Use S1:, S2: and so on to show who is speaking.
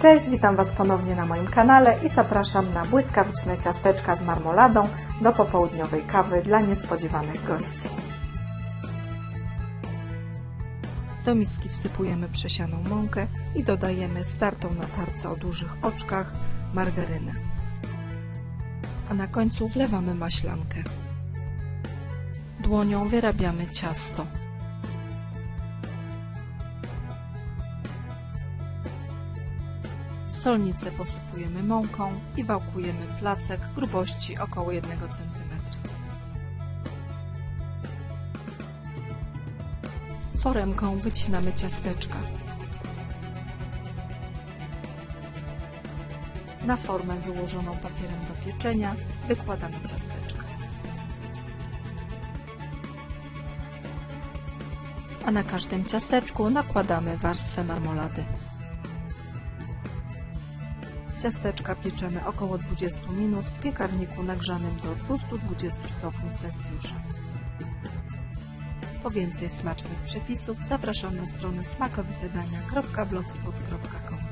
S1: Cześć, witam Was ponownie na moim kanale i zapraszam na błyskawiczne ciasteczka z marmoladą do popołudniowej kawy dla niespodziewanych gości. Do miski wsypujemy przesianą mąkę i dodajemy startą na tarce o dużych oczkach margarynę. A na końcu wlewamy maślankę. Dłonią wyrabiamy ciasto. Stolnicę posypujemy mąką i wałkujemy placek grubości około 1 cm. Foremką wycinamy ciasteczka. Na formę wyłożoną papierem do pieczenia wykładamy ciasteczka. A na każdym ciasteczku nakładamy warstwę marmolady. Ciasteczka pieczemy około 20 minut w piekarniku nagrzanym do 220 stopni Celsjusza. Po więcej smacznych przepisów zapraszam na stronę smakowitedania.blogspot.com